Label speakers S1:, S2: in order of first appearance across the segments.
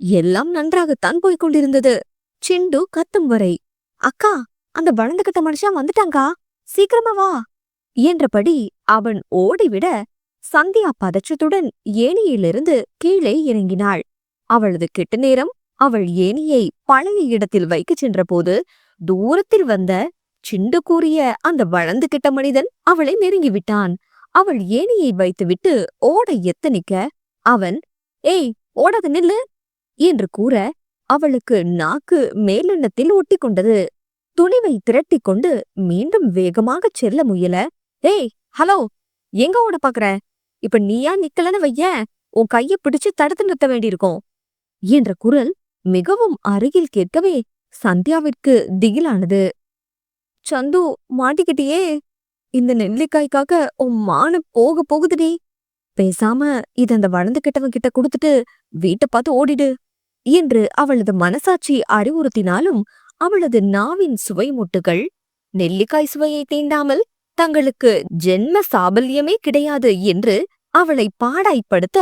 S1: எல்லாம் நன்றாகத்தான் போய்க் கொண்டிருந்தது சிண்டு கத்தும் வரை அக்கா அந்த வளர்ந்துகிட்ட மனுஷன் வந்துட்டாங்கா சீக்கிரமா வா என்றபடி அவன் ஓடிவிட சந்தியா பதற்றத்துடன் ஏணியிலிருந்து கீழே இறங்கினாள். அவளது கெட்ட நேரம் அவள் ஏணியை பழைய இடத்தில் வைக்கச் சென்றபோது தூரத்தில் வந்த சிண்டு கூறிய அந்த வளர்ந்து கிட்ட மனிதன் அவளை நெருங்கிவிட்டான். அவள் ஏணியை வைத்துவிட்டு ஓட எத்தனிக்க அவன் ஏய் ஓடாத நில்லு. என்று கூற அவளுக்கு நாக்கு மேலெண்ணத்தில் ஒட்டிக்கொண்டது. துணிவை திரட்டிக் கொண்டு மீண்டும் வேகமாகச் செல்ல முயல ஏய் ஹலோ எங்க ஓட பாக்குற? இப்ப நீயா நிக்கலன்னு வைய உன் கைய பிடிச்சு தடுத்து நிறுத்த வேண்டியிருக்கும் என்ற குரல் மிகவும் அருகில் கேட்கவே சந்தியாவிற்கு திகிலானது. சந்து மாட்டிக்கிட்டியே இந்த நெல்லிக்காய்க்காக உன் மானு போக போகுதுடி. பேசாம இத அந்த வளர்ந்து கிட்டவன் கிட்ட கொடுத்துட்டு வீட்டை பார்த்து ஓடிடு. என்று அவளது மனசாட்சி அறிவுறுத்தினாலும் அவளது நாவின் சுவை முட்டுகள் நெல்லிக்காய் சுவையை தீண்டாமல் தங்களுக்கு ஜென்ம சாபல்யமே கிடையாது என்று அவளை பாடாய்ப்படுத்த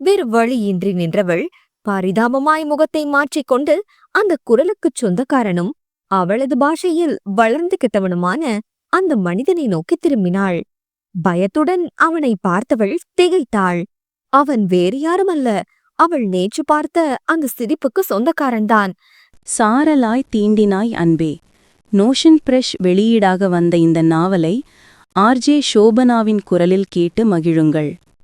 S1: வேறு வழியின்றி நின்றவள் பரிதாபமாய் முகத்தை மாற்றிக்கொண்டு அந்த குரலுக்குச் சொந்தக்காரனும் அவளது பாஷையில் வளர்ந்து கிட்டவனுமான அந்த மனிதனை நோக்கி திரும்பினாள். பயத்துடன் அவனை பார்த்தவள் திகைத்தாள். அவன் வேறு யாருமல்ல. அவள் நேற்று பார்த்த அந்த சிரிப்புக்கு சொந்தக்காரன்தான்.
S2: சாரலாய் தீண்டினாய் அன்பே. நோஷன் பிரஷ் வெளியீடாக வந்த இந்த நாவலை ஆர்ஜே சோபனாவின் குரலில் கேட்டு மகிழுங்கள்.